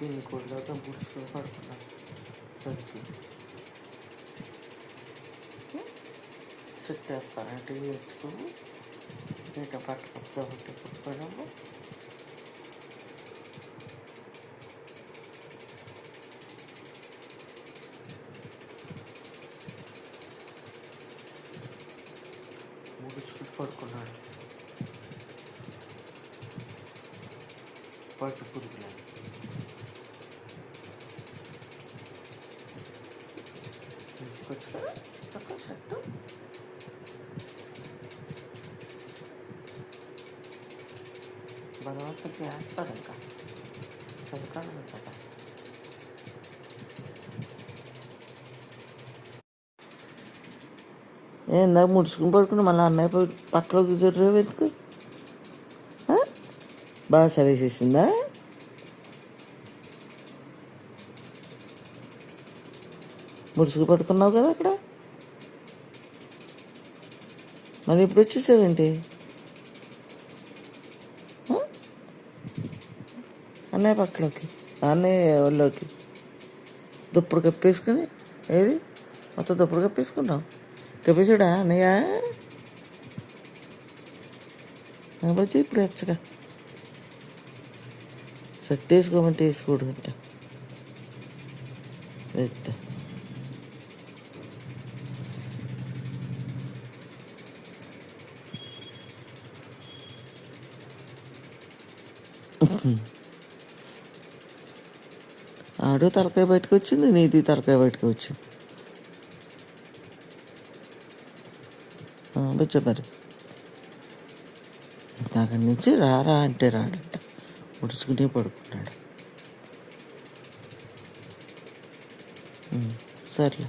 దీన్ని కూడా బుడ్స్లో పడుకున్నా సరికి చుట్టేస్తానంటే వేసుకొని నీట పట్టుకపోతే ఒకటి పుట్టుకోవడము ముడుచుకుని పడుకున్నాడు పట్టు పురుగులని తీసుకొచ్చు చొక్క షర్టు బలవంతంగా వేస్తారు ఇంకా చలికాలం కదా ఇందాక ముడుచుకుని పడుకుని మళ్ళీ అన్నయ్య పక్కలోకి చూడరు ఎందుకు ఆ? బాగా చదివేసేసిందా ముడుచుకు పట్టుకున్నావు కదా అక్కడ? మళ్ళీ ఇప్పుడు వచ్చేసావేంటి? అన్నయ్య పక్కలోకి అన్నయ్య ఒళ్ళోకి. దుప్పుడు కప్పేసుకుని ఏది? మొత్తం దుప్పుడు కప్పేసుకున్నావు. కప్పేసాడా అన్నయ్య? వచ్చి ఇప్పుడు వచ్చగా. సెట్ వేసుకోమంటే వేసుకోడు అంట ఆడు తలకాయ బయటకు వచ్చింది నీది తలకాయ బయటకు వచ్చింది. బుజ్జ మరి. ఇందాక నుంచి రారా అంటే రాడంట. ఉడుచుకునే పడుకున్నాడు. సర్లే.